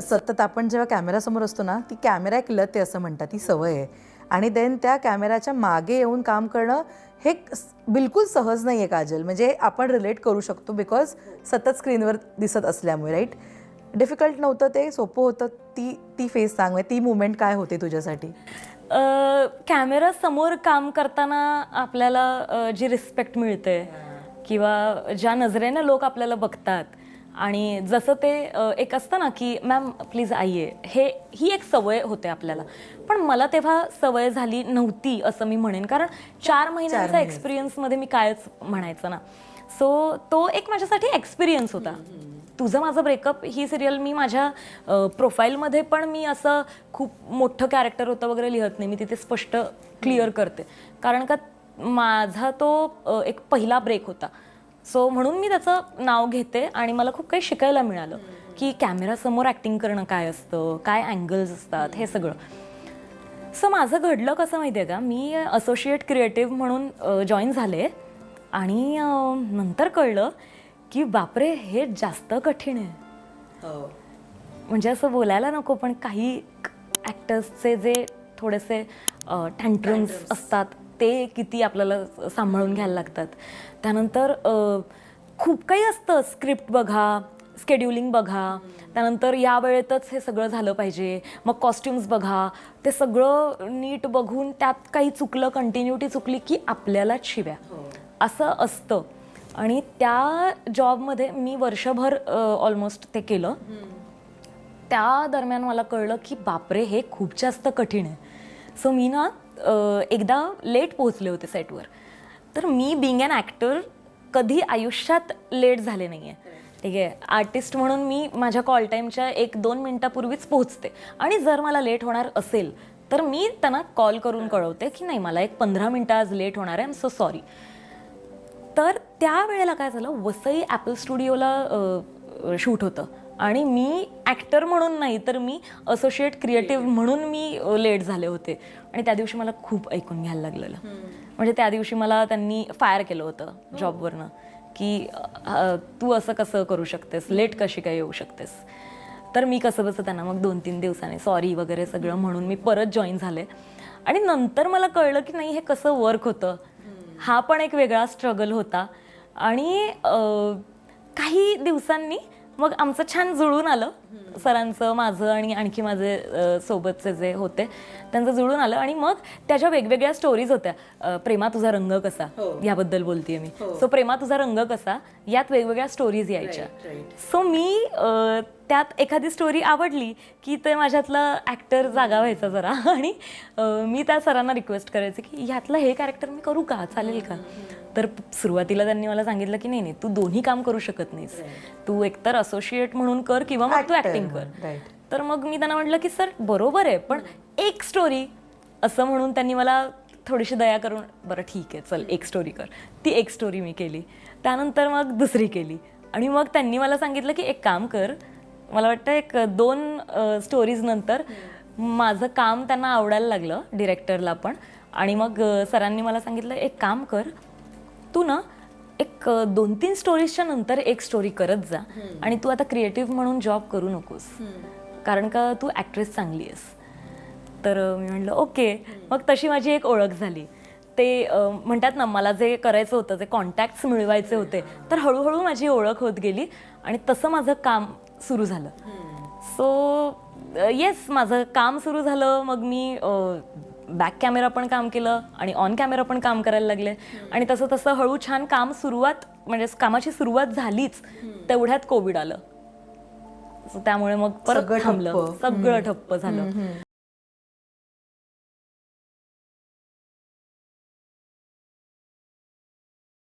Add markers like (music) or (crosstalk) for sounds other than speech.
सतत आपण जेव्हा कॅमेरासमोर असतो ना ती कॅमेरा एक लत आहे असं म्हणतात ती सवय आहे. आणि देन त्या कॅमेराच्या मागे येऊन काम करणं हे बिलकुल सहज नाही आहे काजल. म्हणजे आपण रिलेट करू शकतो बिकॉज सतत स्क्रीनवर दिसत असल्यामुळे राईट डिफिकल्ट नव्हतं ते सोपं होतं. ती ती फेस सांग म्हणजे ती मुवमेंट काय होते तुझ्यासाठी? कॅमेरा समोर काम करताना आपल्याला जी रिस्पेक्ट मिळते किंवा ज्या नजरेने लोक आपल्याला बघतात आणि जसं ते एक असतं ना की मॅम प्लीज आईये. हे ही एक सवय होते आपल्याला. पण मला तेव्हा सवय झाली नव्हती असं मी म्हणेन. कारण चार महिन्यांचा एक्सपिरियन्समध्ये मी कायच म्हणायचं ना. सो तो एक माझ्यासाठी एक्सपिरियन्स होता. तुझं माझं ब्रेकअप ही सिरियल मी माझ्या प्रोफाईलमध्ये पण मी असं खूप मोठं कॅरेक्टर होतं वगैरे लिहत नाही. मी तिथे स्पष्ट क्लिअर करते. कारण का माझा तो एक पहिला ब्रेक होता. सो म्हणून मी त्याचं नाव घेते आणि मला खूप काही शिकायला मिळालं. की कॅमेरासमोर ॲक्टिंग करणं काय असतं? काय अँगल्स असतात? हे सगळं. सो माझं घडलं कसं माहिती आहे का? मी असोसिएट क्रिएटिव्ह म्हणून जॉईन झाले. आणि नंतर कळलं की बापरे हे जास्त कठीण आहे. म्हणजे असं बोलायला नको पण काही ॲक्टर्सचे जे थोडेसे टँट्रम्स असतात ते किती आपल्याला सांभाळून घ्यायला लागतात. त्यानंतर खूप काही असतं. स्क्रिप्ट बघा स्केड्युलिंग बघा. त्यानंतर या वेळेतच हे सगळं झालं पाहिजे. मग कॉस्ट्युम्स बघा. ते सगळं नीट बघून त्यात काही चुकलं कंटिन्युटी चुकली की आपल्यालाच शिव्या. असं असतं. आणि त्या जॉबमध्ये मी वर्षभर ऑलमोस्ट ते केलं. त्या दरम्यान मला कळलं की बापरे हे खूप जास्त कठीण आहे. सो मी ना एकदा लेट पोहोचले होते सेटवर तर मी बिंग अन ॲक्टर कधी आयुष्यात लेट झाले नाही आहे ठीक आहे? आर्टिस्ट म्हणून मी माझ्या कॉल टाईमच्या एक दोन मिनटापूर्वीच पोहोचते. आणि जर मला लेट होणार असेल तर मी त्यांना कॉल करून कळवते की नाही मला एक पंधरा मिनटं आज लेट होणार आहे एम सो सॉरी तर त्या वेळेला काय झालं वसई ॲपल स्टुडिओला शूट होतं. आणि मी ॲक्टर म्हणून नाही तर मी असोसिएट क्रिएटिव्ह म्हणून मी लेट झाले होते. आणि त्या दिवशी मला खूप ऐकून घ्यायला लागलेलं. म्हणजे त्या दिवशी मला त्यांनी फायर केलं होतं जॉबवरनं की तू असं कसं करू शकतेस? लेट कशी काय येऊ शकतेस? तर मी कसं बसं त्यांना मग दोन तीन दिवसांनी सॉरी वगैरे सगळं म्हणून मी परत जॉईन झाले. आणि नंतर मला कळलं की नाही हे कसं वर्क होतं? हा पण एक वेगळा स्ट्रगल होता. आणि काही दिवसांनी मग आमचं छान जुळून आलं. सरांचं माझं आणि आणखी माझे सोबतचे जे होते त्यांचं जुळून आलं आणि मग त्याच्या वेगवेगळ्या स्टोरीज होत्या. प्रेमा तुझा रंग कसा? याबद्दल बोलतेय मी. सो प्रेमा तुझा रंग कसा? यात वेगवेगळ्या स्टोरीज यायच्या. सो मी त्यात एखादी स्टोरी आवडली की ते माझ्यातला ॲक्टर जागा व्हायचा जरा. (laughs) आणि मी त्या सरांना रिक्वेस्ट करायचे की ह्यातलं हे कॅरेक्टर मी करू का? चालेल का? तर सुरुवातीला त्यांनी मला सांगितलं की नाही नाही तू दोन्ही काम करू शकत नाहीस. तू एकतर असोसिएट म्हणून कर किंवा मग तू ऍक्टिंग कर. तर मग मी त्यांना म्हटलं की सर बरोबर आहे पण एक स्टोरी असं म्हणून त्यांनी मला थोडीशी दया करून बरं ठीक आहे चल एक स्टोरी कर. ती एक स्टोरी मी केली. त्यानंतर मग दुसरी केली. आणि मग त्यांनी मला सांगितलं की एक काम कर मला वाटतं एक दोन स्टोरीज नंतर माझं काम त्यांना आवडायला लागलं डिरेक्टरला पण. आणि मग सरांनी मला सांगितलं एक काम कर तू ना एक दोन तीन स्टोरीजच्या नंतर एक स्टोरी करत जा. आणि तू आता क्रिएटिव्ह म्हणून जॉब करू नकोस. कारण का तू ॲक्ट्रेस चांगली आहेस. तर मी म्हटलं ओके. मग तशी माझी एक ओळख झाली. ते म्हणतात ना मला जे करायचं होतं जे कॉन्टॅक्ट्स मिळवायचे होते तर हळूहळू माझी ओळख होत गेली आणि तसं माझं काम सुरू झालं. सो येस माझं काम सुरू झालं. मग मी बॅक कॅमेरा पण काम केलं आणि ऑन कॅमेरा पण काम करायला लागले. आणि तसं तसं हळू छान काम सुरुवात म्हणजे कामाची सुरुवात झालीच तेवढ्यात कोविड आलं. त्यामुळे मग परत सगळं थांबलं. सगळं ठप्प झालं.